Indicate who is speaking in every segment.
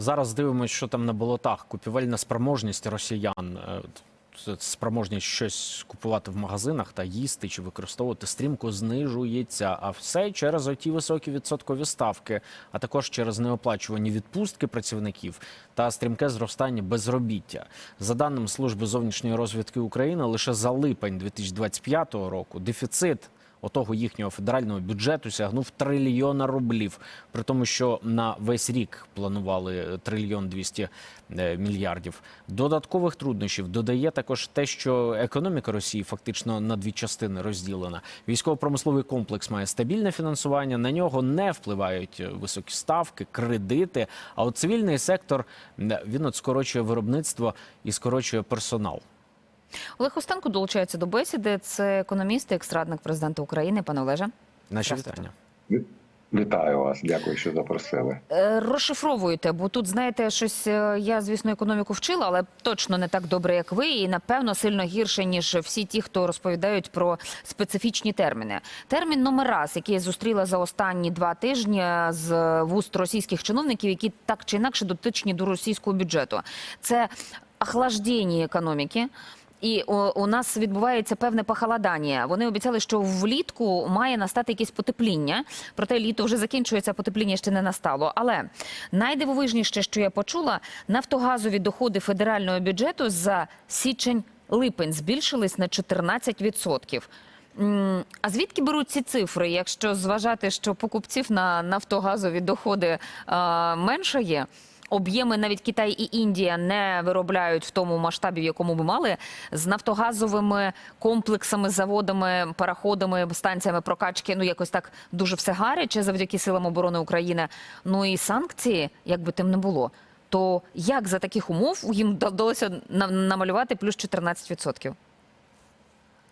Speaker 1: Зараз дивимося, що там на болотах. Купівельна спроможність росіян. е, Спроможність щось купувати в магазинах та їсти чи використовувати стрімко знижується. А все через оті високі відсоткові ставки, а також через неоплачувані відпустки працівників та стрімке зростання безробіття. За даними служби зовнішньої розвідки України, лише за липень 2025 року дефіцит отого їхнього федерального бюджету сягнув трильйона рублів. При тому, що на весь рік планували трильйон 200 е, мільярдів. Додаткових труднощів додає також те, що економіка Росії фактично на дві частини розділена. Військово-промисловий комплекс має стабільне фінансування. На нього не впливають високі ставки, кредити. А от цивільний сектор е, він от скорочує виробництво і скорочує персонал.
Speaker 2: Олег Остенко долучається до бесіди. Це економіст і екстрадник президента України. Пане Олеже,
Speaker 1: Наші вітання.
Speaker 3: Вітаю вас, дякую, що запросили.
Speaker 2: Е, розшифровуйте, бо тут знаєте, щось е, я, звісно, економіку вчила, але точно не так добре, як ви, і напевно сильно гірше ніж всі ті, хто розповідають про специфічні терміни. Термін номер раз, який я зустріла за останні два тижні з вуст російських чиновників, які так чи інакше дотичні до російського бюджету, це охлаждення економіки. І у, у нас відбувається певне похолодання. Вони обіцяли, що влітку має настати якесь потепління. Проте літо вже закінчується, потепління ще не настало. Але найдивовижніше, що я почула, нафтогазові доходи федерального бюджету за січень-липень збільшились на 14%. А звідки беруть ці цифри, якщо зважати, що покупців на нафтогазові доходи а, менше є? Об'єми навіть Китай і Індія не виробляють в тому масштабі, в якому би мали, з нафтогазовими комплексами, заводами, параходами, станціями прокачки. Ну якось так дуже все гаряче завдяки силам оборони України. Ну і санкції, як би тим не було. То як за таких умов їм вдалося намалювати плюс 14%?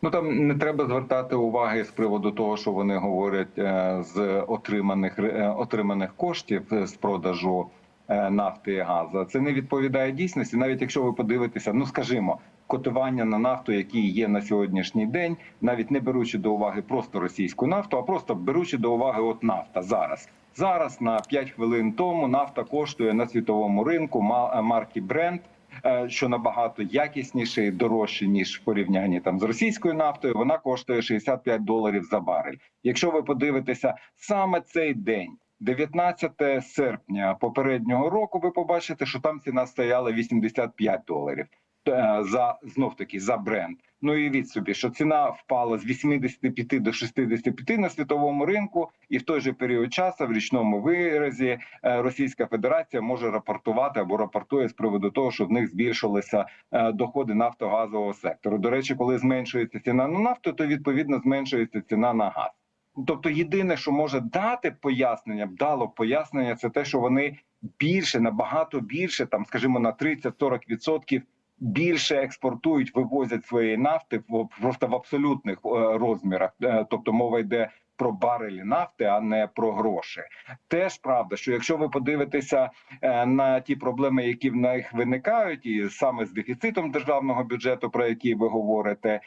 Speaker 3: Ну там не треба звертати уваги з приводу того, що вони говорять е, з отриманих е, отриманих коштів з продажу нафти і газу. Це не відповідає дійсності, навіть якщо ви подивитеся, ну скажімо, котування на нафту, які є на сьогоднішній день, навіть не беручи до уваги просто російську нафту, а просто беручи до уваги от нафта зараз. Зараз на 5 хвилин тому нафта коштує на світовому ринку ма- марки Brent е, що набагато якісніше і дорожче ніж в порівнянні там з російською нафтою. Вона коштує 65 доларів за барель. Якщо ви подивитеся саме цей день. 19 серпня попереднього року ви побачите, що там ціна стояла 85 доларів е, за знов таки за бренд. Ну і від собі, що ціна впала з 85 до 65 на світовому ринку, і в той же період часу в річному виразі е, Російська Федерація може рапортувати або рапортує з приводу того, що в них збільшилися е, доходи нафтогазового сектору. До речі, коли зменшується ціна на нафту, то відповідно зменшується ціна на газ. Тобто, єдине, що може дати пояснення, дало пояснення, це те, що вони більше, набагато більше, там, скажімо, на 30-40% більше експортують, вивозять своєї нафти просто в абсолютних е, розмірах. Е, Тобто мова йде про барелі нафти, а не про гроші. Теж правда, що якщо ви подивитеся е, на ті проблеми, які в них виникають, і саме з дефіцитом державного бюджету, про який ви говорите,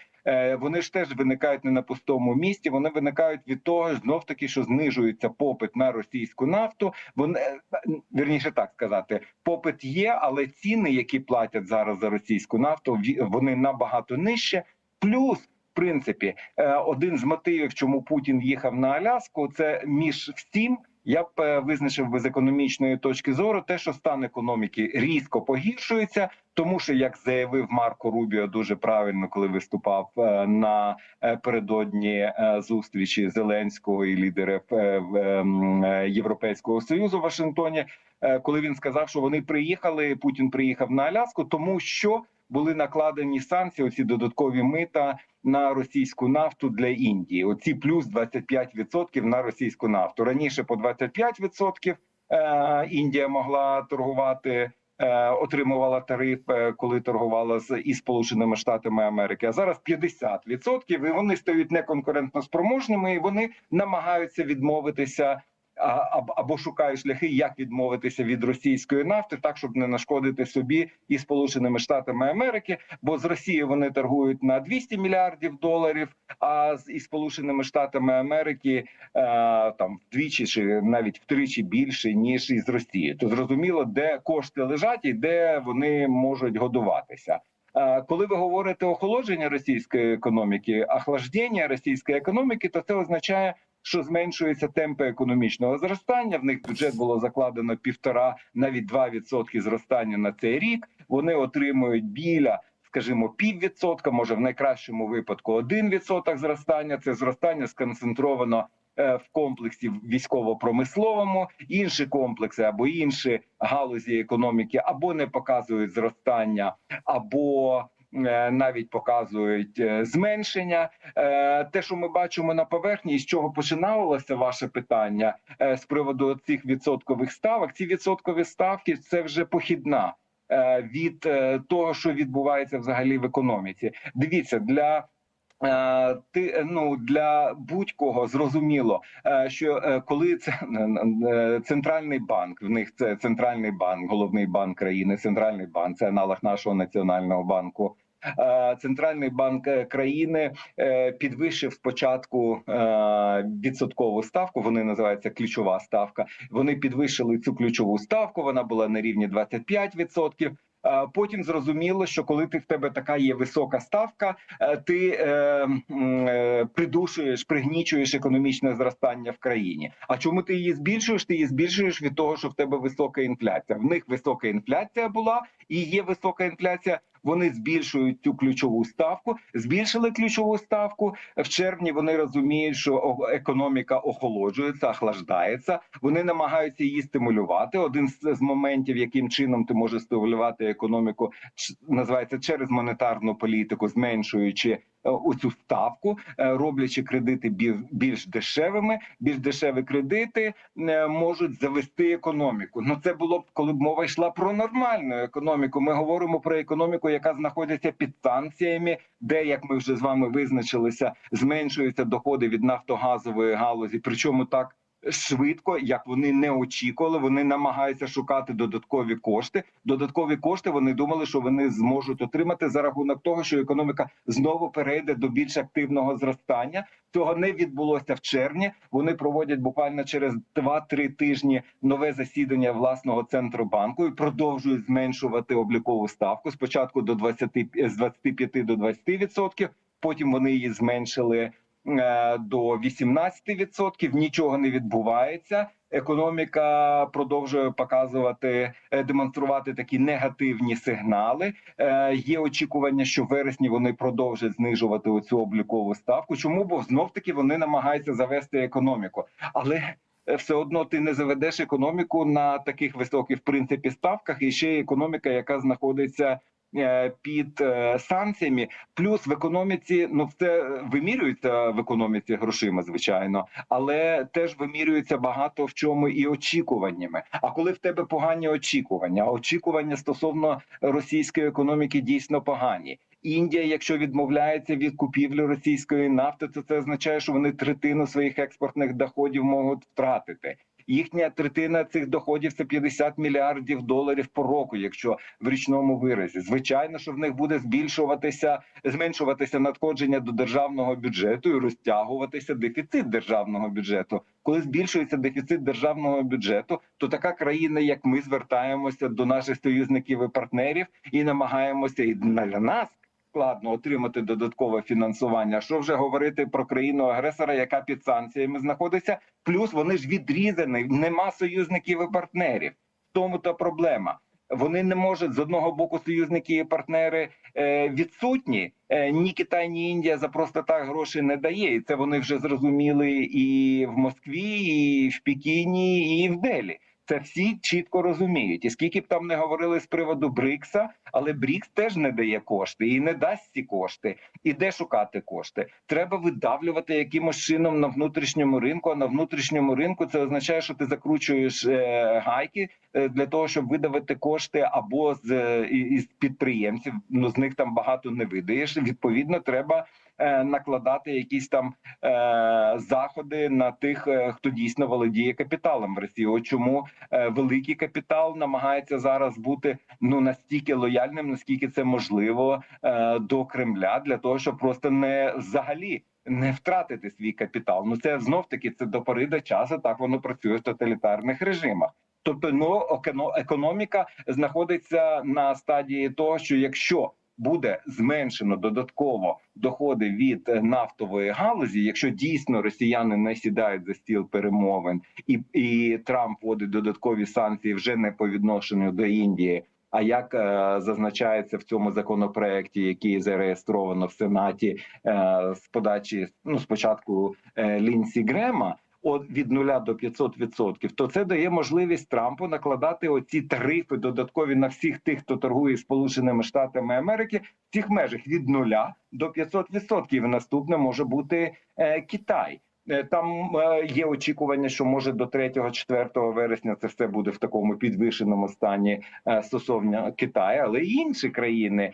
Speaker 3: вони ж теж виникають не на пустому місці. Вони виникають від того, знов таки, що знижується попит на російську нафту. Вони е, вірніше так сказати, попит є, але ціни, які платять зараз за російську нафту, вони набагато нижче. Плюс в принципі, е, один з мотивів, чому Путін їхав на Аляску, це між всім. Я б е, визначив би з економічної точки зору те, що стан економіки різко погіршується, тому що як заявив Марко Рубіо дуже правильно, коли виступав е, на е, передодні зустрічі Зеленського і лідерів Європейського союзу в Вашингтоні, коли він сказав, що вони приїхали, Путін приїхав на Аляску, тому що були накладені санкції, оці додаткові мита на російську нафту для Індії. Оці плюс 25% на російську нафту. Раніше по 25% е, Індія могла торгувати. е, Отримувала тариф, е, коли торгувала з із Сполученими Штатами Америки. А зараз 50%, і вони стають неконкурентно спроможними, і вони намагаються відмовитися або- шукає шляхи, як відмовитися від російської нафти, так щоб не нашкодити собі і Сполученими Штатами Америки. Бо з Росією вони торгують на 200 мільярдів доларів, а з із Сполученими Штатами Америки е, там вдвічі чи навіть втричі більше ніж із Росією. То зрозуміло, де кошти лежать і де вони можуть годуватися. Е, Коли ви говорите охолодження російської економіки, охлаждення російської економіки, то це означає, що зменшуються темпи економічного зростання. В них бюджет було закладено півтора, навіть 2% зростання на цей рік. Вони отримують біля. Скажімо, піввідсотка, може в найкращому випадку 1% зростання. Це зростання сконцентровано е, в комплексі військово-промисловому. Інші комплекси або інші галузі економіки або не показують зростання, або навіть показують е, зменшення. Е, Те, що ми бачимо на поверхні, з чого починалося ваше питання е, з приводу цих відсоткових ставок. Ці відсоткові ставки це вже похідна е, від е, того, що відбувається взагалі в економіці. Дивіться для. е, Ти ну для будь-кого зрозуміло, е, що е, коли це е, центральний банк, в них це центральний банк, головний банк країни, центральний банк, це аналог нашого національного банку. Центральний банк е, країни е, підвищив спочатку е, відсоткову ставку. Вони називаються ключова ставка. Вони підвищили цю ключову ставку. Вона була на рівні 25%. Е, Потім зрозуміло, що коли ти в тебе така є висока ставка, ти е, е, придушуєш, пригнічуєш економічне зростання в країні. А чому ти її збільшуєш? Ти її збільшуєш від того, що в тебе висока інфляція. В них висока інфляція була і є висока інфляція. Вони збільшують цю ключову ставку. Збільшили ключову ставку в червні. Вони розуміють, що економіка охолоджується, охлаждається. Вони намагаються її стимулювати. Один з, моментів, яким чином ти можеш стимулювати економіку, називається через монетарну політику, зменшуючи оцю ставку, е, роблячи кредити бі- більш дешевими. Більш дешеві кредити е, можуть завести економіку. Ну це було б коли б мова йшла про нормальну економіку. Ми говоримо про економіку, яка знаходиться під санкціями, де як ми вже з вами визначилися, зменшуються доходи від нафтогазової галузі. Причому так. Швидко, як вони не очікували, вони намагаються шукати додаткові кошти. Додаткові кошти вони думали, що вони зможуть отримати за рахунок того, що економіка знову перейде до більш активного зростання. Цього не відбулося в червні. Вони проводять буквально через 2-3 тижні нове засідання власного центробанку і продовжують зменшувати облікову ставку. Спочатку до 20, з 25 до 20%, Потім вони її зменшили до 18%. Нічого не відбувається. Економіка продовжує показувати, е, демонструвати такі негативні сигнали. Е, Є очікування, що в вересні вони продовжать знижувати оцю облікову ставку. Чому? Бо знов таки вони намагаються завести економіку, але е, все одно ти не заведеш економіку на таких високих в принципі ставках, і ще економіка, яка знаходиться. Е, Під е, санкціями, плюс в економіці, ну це вимірюється в економіці грошима, звичайно, але теж вимірюється багато в чому і очікуваннями. А коли в тебе погані очікування, очікування стосовно російської економіки дійсно погані. Індія, якщо відмовляється від купівлі російської нафти, то це означає, що вони третину своїх експортних доходів можуть втратити. Їхня третина цих доходів це 50 мільярдів доларів по року, якщо в річному виразі. Звичайно, що в них буде збільшуватися, зменшуватися надходження до державного бюджету і розтягуватися дефіцит державного бюджету. Коли збільшується дефіцит державного бюджету, то така країна, як ми, звертаємося до наших союзників і партнерів і намагаємося і для нас. Складно отримати додаткове фінансування. Що вже говорити про країну агресора, яка під санкціями знаходиться? Плюс вони ж відрізані, нема союзників і партнерів. В тому то проблема. Вони не можуть з одного боку союзники і партнери е, відсутні. Е, ні Китай, ні Індія за просто так гроші не дає. І це вони вже зрозуміли і в Москві, і в Пекіні, і в Делі. Це всі чітко розуміють. І скільки б там не говорили з приводу Брикса, але Брікс теж не дає кошти і не дасть ці кошти. І де шукати кошти? Треба видавлювати якимось чином на внутрішньому ринку. А на внутрішньому ринку це означає, що ти закручуєш е, гайки е, для того, щоб видавити кошти або з е, із підприємців. Ну з них там багато не видаєш. Відповідно, треба накладати якісь там е, заходи на тих, е, хто дійсно володіє капіталом в Росії. От чому е, великий капітал намагається зараз бути ну настільки лояльним, наскільки це можливо е, до Кремля, для того, щоб просто не взагалі. Не втратити свій капітал. Ну це знов таки це до пори до часу. Так воно працює в тоталітарних режимах. Тобто, ну еконо- економіка знаходиться на стадії того, що якщо буде зменшено додатково доходи від е, нафтової галузі, якщо дійсно росіяни не сідають за стіл перемовин, і, і Трамп вводить додаткові санкції вже не по відношенню до Індії. А як е, зазначається в цьому законопроекті, який зареєстровано в Сенаті е, з подачі ну спочатку е, Лінсі Грема, від 0 до 500%, то це дає можливість Трампу накладати оці тарифи додаткові на всіх тих, хто торгує Сполученими Штатами Америки в цих межах від 0 до 500%. І наступне може бути е, Китай. Е, Там е, є очікування, що може до 3-4 вересня це все буде в такому підвищеному стані е, стосовно Китаю, але і інші країни,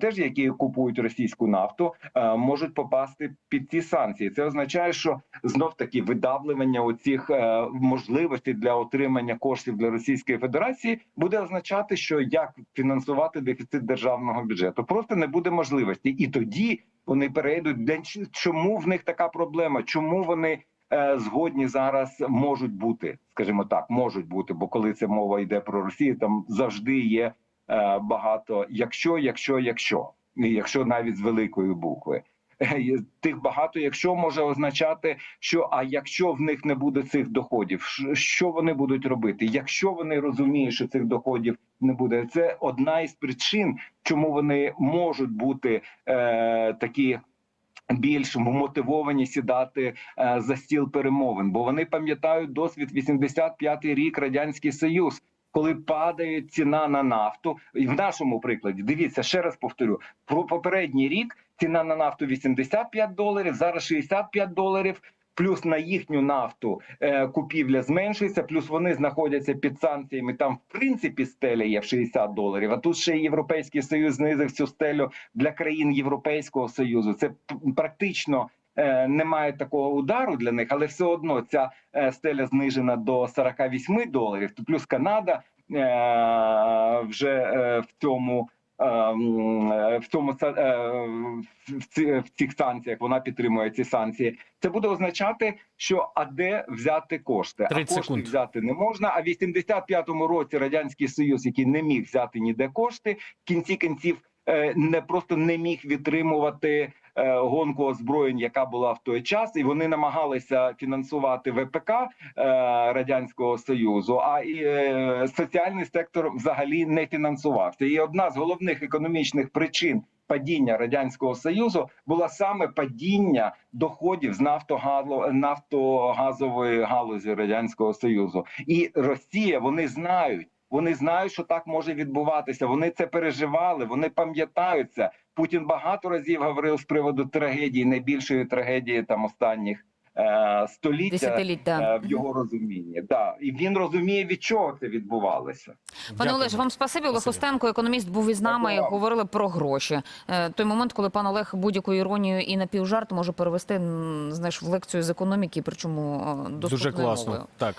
Speaker 3: теж які купують російську нафту, можуть попасти під ці санкції. Це означає, що знов таки видавлювання оцих можливостей для отримання коштів для Російської Федерації буде означати, що як фінансувати дефіцит державного бюджету, просто не буде можливості, і тоді вони перейдуть. Де чому в них така проблема? Чому вони е, згодні зараз можуть бути, скажімо так, можуть бути, бо коли це мова йде про Росію, там завжди є е, багато якщо, якщо, якщо, якщо навіть з великої букви. Тих багато, якщо може означати, що а якщо в них не буде цих доходів, що вони будуть робити? Якщо вони розуміють, що цих доходів не буде, це одна із причин, чому вони можуть бути е, такі. Більш мотивовані сідати е, за стіл перемовин, бо вони пам'ятають досвід 85-й рік радянський союз, коли падає ціна на нафту. І в нашому прикладі дивіться ще раз повторю: про попередній рік ціна на нафту 85 доларів, зараз 65 доларів. Плюс на їхню нафту е, купівля зменшується, плюс вони знаходяться під санкціями. Там в принципі стеля є в 60 доларів. А тут ще європейський союз знизив цю стелю для країн Європейського союзу. Це практично немає такого удару для них, але все одно ця е, стеля знижена до 48 доларів. То плюс Канада е, вже е, в цьому. е, е, В цьому е, в цих санкціях вона підтримує ці санкції. Це буде означати, що а де взяти кошти? А
Speaker 1: 30
Speaker 3: кошти
Speaker 1: секунд.
Speaker 3: взяти не можна. А в 85-му році радянський союз, який не міг взяти ніде кошти, в кінці кінців е, не просто не міг відтримувати е, гонку озброєнь, яка була в той час, і вони намагалися фінансувати ВПК е, радянського союзу. А і е, соціальний сектор взагалі не фінансувався. І одна з головних економічних причин. Падіння радянського союзу була саме падіння доходів з нафтогазової галузі радянського союзу, і Росія вони знають. Вони знають, що так може відбуватися. Вони це переживали, вони пам'ятають це. Путін багато разів говорив з приводу трагедії, найбільшої трагедії там останніх е, століття
Speaker 2: да.
Speaker 3: е, в його розумінні. Да. І він розуміє, від чого це відбувалося.
Speaker 2: Пане
Speaker 1: Дякую.
Speaker 2: Олеж, вам спасибі. Олег Остенко, економіст, був із нами
Speaker 3: Дякую
Speaker 2: говорили про гроші. Е, Той момент, коли пан Олег будь-яку іронію і напівжарт може перевести знаєш, в лекцію з економіки, причому е, доступною
Speaker 1: Дуже класно.
Speaker 2: мовою.
Speaker 1: Так.